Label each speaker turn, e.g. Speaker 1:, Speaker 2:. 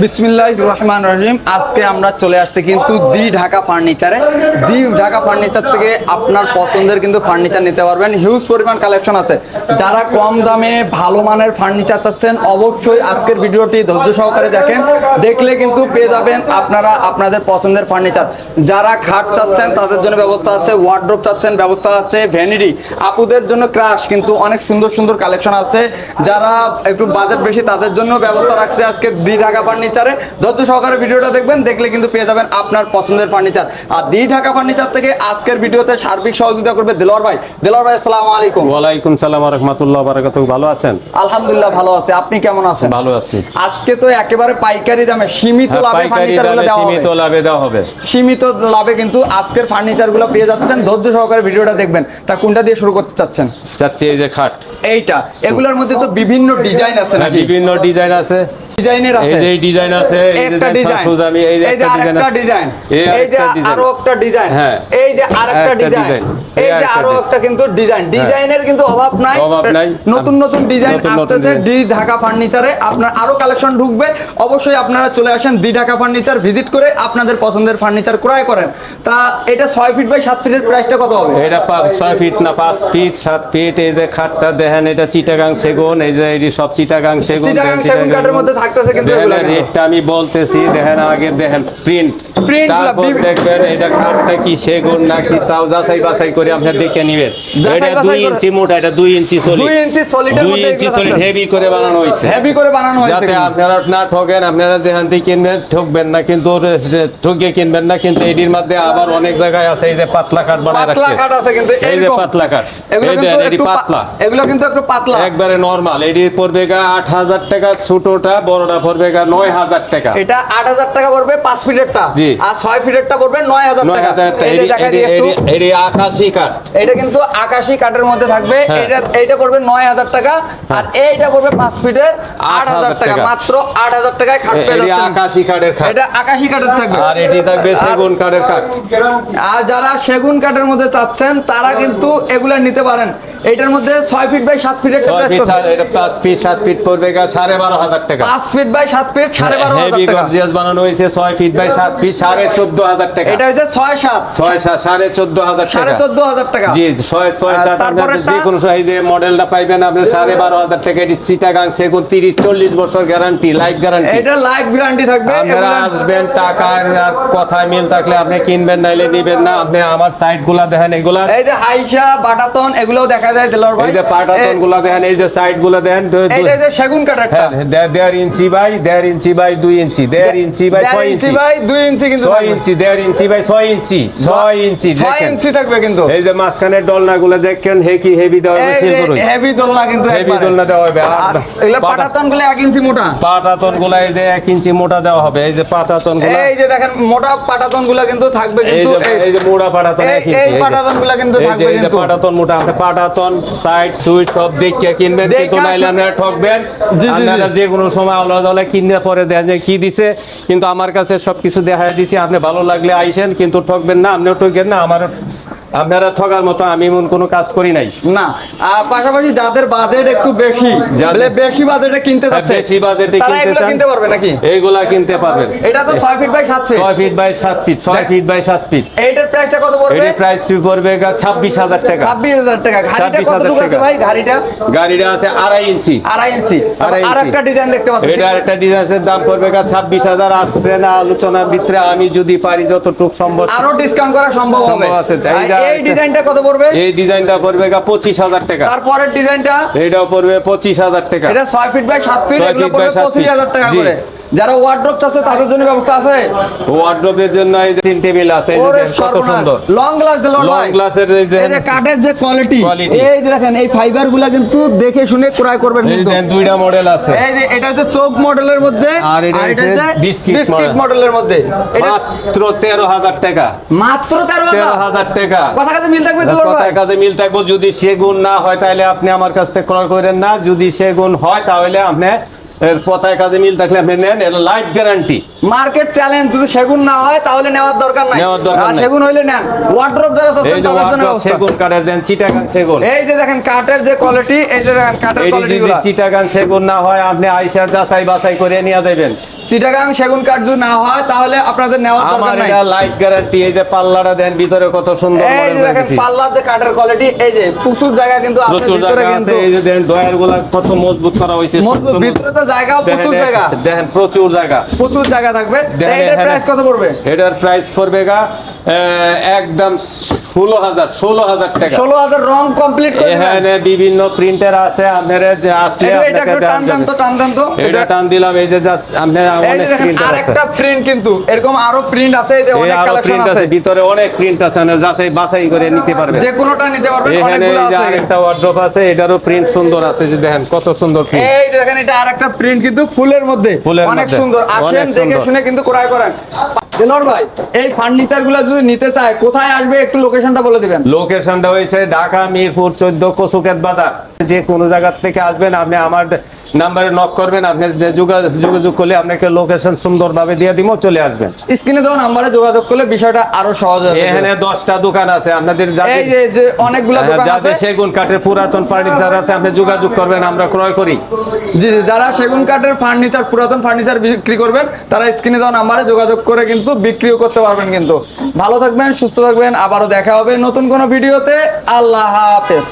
Speaker 1: বিসমিল্লাহ রহমান রহিম। আজকে আমরা চলে আসছি কিন্তু দি ঢাকা ফার্নিচারে। দি ঢাকা ফার্নিচার থেকে আপনার পছন্দের কিন্তু ফার্নিচার নিতে পারবেন। হিউজ পরিমাণ কালেকশন আছে। যারা কম দামে ভালো মানের ফার্নিচার চাচ্ছেন, অবশ্যই আজকের ভিডিওটি ধৈর্য সহকারে দেখেন। দেখলে কিন্তু পেয়ে যাবেন আপনারা আপনাদের পছন্দের ফার্নিচার। যারা খাট চাচ্ছেন, তাদের জন্য ব্যবস্থা আছে ওয়ার্ড্রোপ চাচ্ছেন, ব্যবস্থা আছে ভ্যানিটি আপুদের জন্য ক্রাশ কিন্তু অনেক সুন্দর সুন্দর কালেকশন আছে। যারা একটু বাজেট বেশি, তাদের জন্য ব্যবস্থা রাখছে আজকে দি ঢাকা ফার্নিচারে। ধৈর্য সহকারে ভিডিওটা দেখবেন দেখলে কিন্তু পেয়ে যাবেন আপনার পছন্দের ফার্নিচার। আর দি ঢাকা ফার্নিচার থেকে আজকের ভিডিওতে সার্বিক সহযোগিতা করবে দেলোয়ার ভাই। দেলোয়ার ভাই আসসালামু আলাইকুম।
Speaker 2: ওয়ালাইকুম সালাম রহমতুল্লাহ বারাকাতু ভালো আছেন?
Speaker 1: আলহামদুলিল্লাহ ভালো আছে। আপনি কেমন আছেন?
Speaker 2: ভালো আছি।
Speaker 1: আজকে তো একেবারে পাইকারি দামে সীমিত
Speaker 2: হ্যাঁ,
Speaker 1: লাভে
Speaker 2: পাইকারি
Speaker 1: ফার্নিচার
Speaker 2: দামে
Speaker 1: দেওয়া
Speaker 2: সীমিত লাভে দেওয়া হবে।
Speaker 1: সীমিত লাভে কিন্তু আজকের ফার্নিচারগুলো পেয়ে যাচ্ছেন। ধৈর্য সহকারে ভিডিওটা দেখবেন। তা কোনটা দিয়ে শুরু করতে চাচ্ছেন?
Speaker 2: চাচ্ছি এই যে খাট।
Speaker 1: এইটা। এগুলোর মধ্যে তো বিভিন্ন ডিজাইন আছে না
Speaker 2: বিভিন্ন ডিজাইন আছে।
Speaker 1: ডিজাইনের
Speaker 2: এই
Speaker 1: আছে
Speaker 2: যে ডিজাইন আছে এই যে
Speaker 1: একটা
Speaker 2: দেখেন
Speaker 1: ডিজাইন।
Speaker 2: সুজামি এই যে
Speaker 1: এই যে
Speaker 2: একটা ডিজাইন
Speaker 1: আরেকটা
Speaker 2: আছে।
Speaker 1: ডিজাইন।
Speaker 2: এই
Speaker 1: এই যে
Speaker 2: আরেকটা ডিজাইন।
Speaker 1: আরও একটা ডিজাইন।
Speaker 2: হ্যাঁ।
Speaker 1: এই যে আরেকটা
Speaker 2: আরেকটা
Speaker 1: ডিজাইন।
Speaker 2: ডিজাইন।
Speaker 1: এই
Speaker 2: এই
Speaker 1: যে
Speaker 2: আরও
Speaker 1: একটা কিন্তু ডিজাইন ডিজাইনের কিন্তু অভাব নাই। নতুন নতুন ডিজাইন
Speaker 2: নতুন নতুন
Speaker 1: আসতেছে ডি ঢাকা ফার্নিচারে আপনার আরও কালেকশন ঢুকবে। অবশ্যই আপনারা চলে আসেন দি ঢাকা ফার্নিচার ভিজিট করে আপনাদের পছন্দের ফার্নিচার ক্রয় করেন। তা এটা ছয় ফিট বাই সাত ফিটের প্রাইসটা কত হবে?
Speaker 2: এটা ছয় ফিট না পাঁচ ফিট সাত ফিট এই যে খাটটা দেখেন এটা চিটাগাং সেগুন। এই যে এটি সব চিটাগাং সেগুন।
Speaker 1: চিটাগাং সেগুন কাঠের মধ্যে থাকতেছে কিন্তু।
Speaker 2: রেটটা আমি বলতেছি দেখেন আগে দেখেন প্রিন্ট তারপর দেখবেন এটা খাটটা কি সেগুন নাকি? তাও যাচাই বাছাই করে আপনি দেখে নিবেন। এটা
Speaker 1: বাছাই
Speaker 2: দুই ইঞ্চি মোটা এটা দুই ইঞ্চি সলিড
Speaker 1: দুই ইঞ্চি সলিডের
Speaker 2: দুই
Speaker 1: মধ্যে
Speaker 2: ইঞ্চি সলিড হেভি করে বানানো হয়েছে।
Speaker 1: হেভি করে বানানো হয়েছে
Speaker 2: যাতে আপনারা না ঠকেন আপনারা যেখান থেকে কিনবেন ঠকবেন না কিন্তু ঠকে কিনবেন না কিন্তু এটির মধ্যে আবার অনেক জায়গায় আছে এই যে পাতলা কাঠ বানায় রাখছে।
Speaker 1: পাতলা কাঠ আছে কিন্তু
Speaker 2: এই যে পাতলা কাঠ।
Speaker 1: এগুলো
Speaker 2: এই
Speaker 1: কিন্তু
Speaker 2: এটি
Speaker 1: একটু
Speaker 2: পাতলা।
Speaker 1: এগুলো কিন্তু একটু পাতলা।
Speaker 2: একবারে নরমাল এটি পড়বে গা আট হাজার টাকা ছোটটা বড়টা পড়বে গা নয় হাজার টাকা।
Speaker 1: এটা আট হাজার টাকা পড়বে পাঁচ ফিটেরটা
Speaker 2: জি।
Speaker 1: আর ছয় ফিটেরটা পড়বে নয় হাজার
Speaker 2: নয়
Speaker 1: টাকা।
Speaker 2: হাজার টাকা। এটি আকাশি কাঠ।
Speaker 1: এটা কিন্তু আকাশি কাঠের মধ্যে থাকবে।
Speaker 2: এটা
Speaker 1: এটা এইটা পড়বে নয় হাজার টাকা আর এইটা করবে পাঁচ ফিটের আট হাজার টাকা
Speaker 2: টাকা।
Speaker 1: মাত্র আট হাজার টাকায় খাট পেয়ে
Speaker 2: আকাশি কাঠের খাট।
Speaker 1: এটা আকাশি কাঠের থাকবে।
Speaker 2: আর এটি থাকবে সেগুন কাঠের খাট।
Speaker 1: আর যারা সেগুন কাঠের মধ্যে চাচ্ছেন তারা কিন্তু এগুলা নিতে পারেন। এইটার মধ্যে ছয় ফিট বাই সাত
Speaker 2: ফিট এটা ফিট সাত ফিট পড়বে গা সাড়ে বারো হাজার টাকা।
Speaker 1: পাঁচ feet by feet
Speaker 2: heavy gorgeous বানানো ফিট বাই ফিট সাড়ে চোদ্দ হাজার টাকা।
Speaker 1: এটা
Speaker 2: টাকা। জি যে কোনো সাইজে মডেলটা পাইবেন আপনি সাড়ে বারো হাজার টাকা। এটি চিটাগাং সেগুন তিরিশ চল্লিশ বছর গ্যারান্টি লাইফ গ্যারান্টি
Speaker 1: এটা লাইফ গ্যারান্টি থাকবে।
Speaker 2: আপনারা আসবেন টাকা আর কথায় মিল থাকলে আপনি কিনবেন নাইলে নিবেন না। আপনি আমার সাইটগুলা দেখেন এগুলা
Speaker 1: এই যে হাইসা বাটাতন এগুলোও দেখা যায় দেলোয়ার ভাই
Speaker 2: এই যে পাটাতনগুলা দেখেন এই যে সাইটগুলা দেখেন দু- দু-
Speaker 1: এইটা যে সেগুন কাঠেরটা
Speaker 2: হ্যাঁ, দেড় দেড় ইঞ্চি বাই দেড় ইঞ্চি বাই দুই ইঞ্চি দেড় ইঞ্চি বাই ছয়
Speaker 1: ইঞ্চি
Speaker 2: ইঞ্চি
Speaker 1: বাই দুই ইঞ্চি কিন্তু
Speaker 2: ছয় ইঞ্চি দেড় ইঞ্চি বাই ছয় ইঞ্চি ছয় ইঞ্চি
Speaker 1: ছয় ইঞ্চি থাকবে কিন্তু
Speaker 2: এই যে মাঝখানের ডলনা গুলো দেখেন হেকি হেভি দেওয়া হবে সিল করুন
Speaker 1: হেভি দোলনা কিন্তু
Speaker 2: হেভি
Speaker 1: একবারে।
Speaker 2: দেওয়া হবে আর
Speaker 1: আর এগুলো পাটাতনগুলো এক ইঞ্চি মোটা
Speaker 2: পাটাতনগুলা এই যে এক ইঞ্চি মোটা দেওয়া হবে এই যে পাটাতনগুলা
Speaker 1: এই যে দেখেন মোটা পাটাতনগুলো কিন্তু থাকবে কিন্তু এই-
Speaker 2: যে মোটা পাটাতন
Speaker 1: এই-
Speaker 2: এক ইঞ্চি
Speaker 1: এই পাটাতনগুলা কিন্তু থাকবে কিন্তু।
Speaker 2: পাটাতন মোটা পাটাতন সাইড সুইচ সব দেখে কিনবেন কিন্তু নাইলে আপনারা ঠকবেন। আপনারা যে কোনো সময় আলাদা আলাদা কিনে পরে দেখা যায় কি দিছে। কিন্তু আমার কাছে সবকিছু দেখা দিছি আপনি ভালো লাগলে আইসেন কিন্তু ঠকবেন না আপনিও ঠকবেন না আমার আপনারা ঠকার মতো আমি এমন কোনো কাজ করি নাই।
Speaker 1: না আর পাশাপাশি যাদের বাজেট একটু বেশি
Speaker 2: যাদের-
Speaker 1: বেশি বাজেটে কিনতে
Speaker 2: হ্যাঁ,
Speaker 1: যাচ্ছে
Speaker 2: বেশি বাজেটে কিনতে চান
Speaker 1: কিনতে পারবে নাকি?
Speaker 2: এইগুলা কিনতে পারবেন।
Speaker 1: এটা তো ছয় ফিট বাই সাত ফিট
Speaker 2: ছয় ফিট বাই সাত ফিট ছয় ফিট বাই সাত ফিট
Speaker 1: এইটার প্রাইসটা কত পড়বে?
Speaker 2: এটি প্রাইস পড়বে? ছাব্বিশ হাজার টাকা।
Speaker 1: ছাব্বিশ হাজার টাকা। গাড়িটা
Speaker 2: 26,000
Speaker 1: কতটুকু আছে ভাই গাড়িটা?
Speaker 2: গাড়িটা আছে আড়াই ইঞ্চি।
Speaker 1: আড়াই ইঞ্চি।
Speaker 2: আড়াই
Speaker 1: আর একটা ডিজাইন দেখতে পাচ্ছি।
Speaker 2: একটা ডিজাইনের দাম পড়বে ছাব্বিশ হাজার। আসছে না আলোচনার ভিতরে আমি যদি পারি যতটুকু সম্ভব।
Speaker 1: আরও ডিসকাউন্ট করা সম্ভব হবে।
Speaker 2: সম্ভব আছে।
Speaker 1: এই ডিজাইনটা কত পড়বে?
Speaker 2: এই ডিজাইনটা পড়বে পঁচিশ হাজার টাকা।
Speaker 1: তারপরের ডিজাইনটা?
Speaker 2: এটাও পড়বে পঁচিশ হাজার টাকা।
Speaker 1: এটা 6 ফিট বাই সাত ফিট
Speaker 2: ছয়
Speaker 1: এগুলো
Speaker 2: feet by
Speaker 1: পড়বে
Speaker 2: সাত
Speaker 1: পঁচিশ
Speaker 2: feet।
Speaker 1: হাজার টাকা
Speaker 2: জি।
Speaker 1: করে। যারা ওয়ার্ড্রপ আছে তাদের জন্য ব্যবস্থা আছে?
Speaker 2: ওয়ার্ড্রোপের জন্য এই যে তিন টেবিল আছে এই যে কত সুন্দর।
Speaker 1: লং গ্লাস দিল
Speaker 2: লং গ্লাসের এই যে
Speaker 1: এই কাঠের যে কোয়ালিটি এই যে দেখেন এই ফাইবারগুলা কিন্তু দেখে শুনে ক্রয় করবেন
Speaker 2: এই
Speaker 1: কিন্তু।
Speaker 2: যে দুইটা মডেল আছে।
Speaker 1: এই যে এটা হচ্ছে চোখ মডেলের মধ্যে
Speaker 2: আর এটা হচ্ছে বিস্কিট
Speaker 1: মডেলের মধ্যে।
Speaker 2: মাত্র তেরো হাজার টাকা।
Speaker 1: মাত্র তেরো
Speaker 2: তেরো হাজার টাকা।
Speaker 1: কথা কাছে মিল থাকবে তো
Speaker 2: কথায় কাজে মিল থাকব। যদি সেগুন না হয় তাহলে আপনি আমার কাছ থেকে ক্রয় করেন না। যদি সেগুন হয় তাহলে আপনি এর কথায় কাজে মিল থাকলে আপনি নেন এটা লাইফ গ্যারান্টি
Speaker 1: মার্কেট চ্যালেঞ্জ যদি সেগুন না হয় তাহলে নেওয়ার দরকার নাই।
Speaker 2: নেওয়ার দরকার নাই।
Speaker 1: সেগুন হইলে নেন। ওয়ার্ড্রপ যারা তাদের জন্য
Speaker 2: সেগুন কাঠের দেন চিটাগাং সেগুন।
Speaker 1: এই যে দেখেন কাঠের যে কোয়ালিটি এই যে দেখেন কাঠের কোয়ালিটি
Speaker 2: যদি চিটাগাং সেগুন না হয় আপনি আইসা যাচাই বাছাই করে নিয়ে যাবেন।
Speaker 1: চিটাগাং সেগুন কাঠ যদি না হয় তাহলে আপনাদের নেওয়ার দরকার নাই।
Speaker 2: লাইফ গ্যারান্টি এই যে পাল্লাটা দেন ভিতরে কত সুন্দর মডেল রেখেছি।
Speaker 1: পাল্লার যে কাঠের কোয়ালিটি এই যে প্রচুর জায়গা কিন্তু আছে ভিতরে কিন্তু
Speaker 2: এই যে দেন ডয়ারগুলা কত মজবুত করা হয়েছে
Speaker 1: মজবুত, ভিতরে তো জায়গা প্রচুর জায়গা।
Speaker 2: দেখেন প্রচুর জায়গা।
Speaker 1: প্রচুর জায়গা থাকবে।
Speaker 2: এখানে-
Speaker 1: প্রাইস কত পড়বে?
Speaker 2: এটার প্রাইস পড়বে গা একদম ষোলো হাজার ষোলো হাজার টাকা।
Speaker 1: ষোলো হাজার রং কমপ্লিট
Speaker 2: এখানে বিভিন্ন প্রিন্টার আছে আপনারা আসলে
Speaker 1: এটা- টান
Speaker 2: দিলাম এই যে
Speaker 1: এই যে
Speaker 2: অনেক
Speaker 1: দেখেন
Speaker 2: প্রিন্টার আছে।
Speaker 1: আরেকটা প্রিন্ট কিন্তু এরকম আরও প্রিন্ট আছে এই অনেক কালেকশন আছে।
Speaker 2: আছে ভিতরে অনেক প্রিন্ট আছে যাচাই বাছাই করে নিতে পারবেন
Speaker 1: যে কোনোটা নিতে পারবেন অনেকগুলো আছে।
Speaker 2: আরেকটা ওয়ার্ড্রপ আছে এটারও প্রিন্ট সুন্দর আছে যে দেখেন কত সুন্দর প্রিন্ট
Speaker 1: এই দেখেন এটা আরেকটা প্রিন্ট কিন্তু ফুলের মধ্যে। অনেক সুন্দর। আসেন দেখে শুনে কিন্তু ক্রয় করেন। দেলোর ভাই এই ফার্নিচারগুলো যদি নিতে চায় কোথায় আসবে? একটু লোকেশনটা বলে দিবেন।
Speaker 2: লোকেশনটা হয়েছে ঢাকা মিরপুর চোদ্দ কসুকেত বাজার। যে কোনো জায়গা থেকে আসবেন আপনি আমার নাম্বারে নক করবেন আপনি যে যোগাযোগ করলে আপনাকে লোকেশন সুন্দরভাবে দিয়ে দিব চলে আসবেন।
Speaker 1: স্ক্রিনে দেওয়া নাম্বারে যোগাযোগ করলে বিষয়টা আরও সহজ হবে
Speaker 2: এখানে দশটা দোকান আছে আপনাদের
Speaker 1: এই যে যে অনেকগুলো
Speaker 2: হ্যাঁ,
Speaker 1: দোকান আছে।
Speaker 2: যাদের সেগুন কাঠের পুরাতন ফার্নিচার আছে আপনি যোগাযোগ করবেন আমরা ক্রয় করি।
Speaker 1: জি জি, যারা সেগুন কাঠের ফার্নিচার পুরাতন ফার্নিচার বিক্রি করবেন তারা স্ক্রিনে দেওয়া নাম্বারে যোগাযোগ করে কিন্তু বিক্রিও করতে পারবেন কিন্তু। ভালো থাকবেন সুস্থ থাকবেন আবারও দেখা হবে নতুন কোনো ভিডিওতে। আল্লাহ হাফেজ।